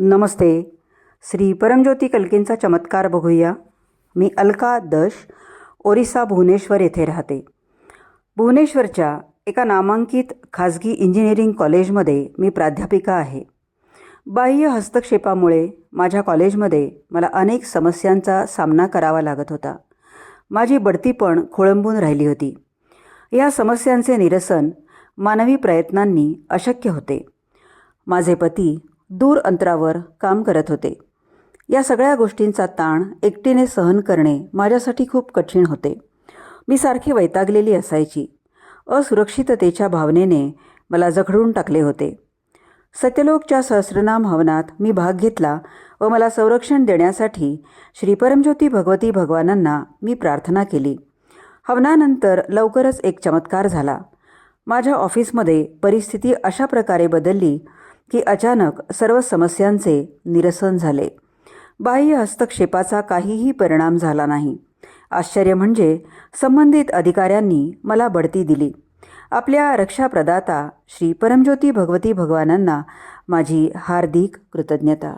नमस्ते. श्री परमज्योती कल्कींचा चमत्कार बघूया. मी अलका दश ओरिसा भुवनेश्वर येथे राहते. भुवनेश्वरच्या एका नामांकित खाजगी इंजिनिअरिंग कॉलेजमध्ये मी प्राध्यापिका आहे. बाह्य हस्तक्षेपामुळे माझ्या कॉलेजमध्ये मला अनेक समस्यांचा सामना करावा लागत होता. माझी बढती पण खोळंबून राहिली होती. या समस्यांचे निरसन मानवी प्रयत्नांनी अशक्य होते. माझे पती दूर अंतरावर काम करत होते. या सगळ्या गोष्टींचा ताण एकटीने सहन करणे माझ्यासाठी खूप कठीण होते. मी सारखी वैतागलेली असायची. असुरक्षिततेच्या भावनेने मला जखडून टाकले होते. सत्यलोकच्या सहस्रनाम हवनात मी भाग घेतला व मला संरक्षण देण्यासाठी श्री परमज्योती भगवती भगवानांना मी प्रार्थना केली. हवनानंतर लवकरच एक चमत्कार झाला. माझ्या ऑफिसमध्ये परिस्थिती अशा प्रकारे बदलली की अचानक सर्व समस्यांचे निरसन झाले. बाह्य हस्तक्षेपाचा काहीही परिणाम झाला नाही. आश्चर्य म्हणजे संबंधित अधिकाऱ्यांनी मला बढती दिली. आपल्या रक्षाप्रदाता श्री परमज्योती भगवती भगवानांना माझी हार्दिक कृतज्ञता.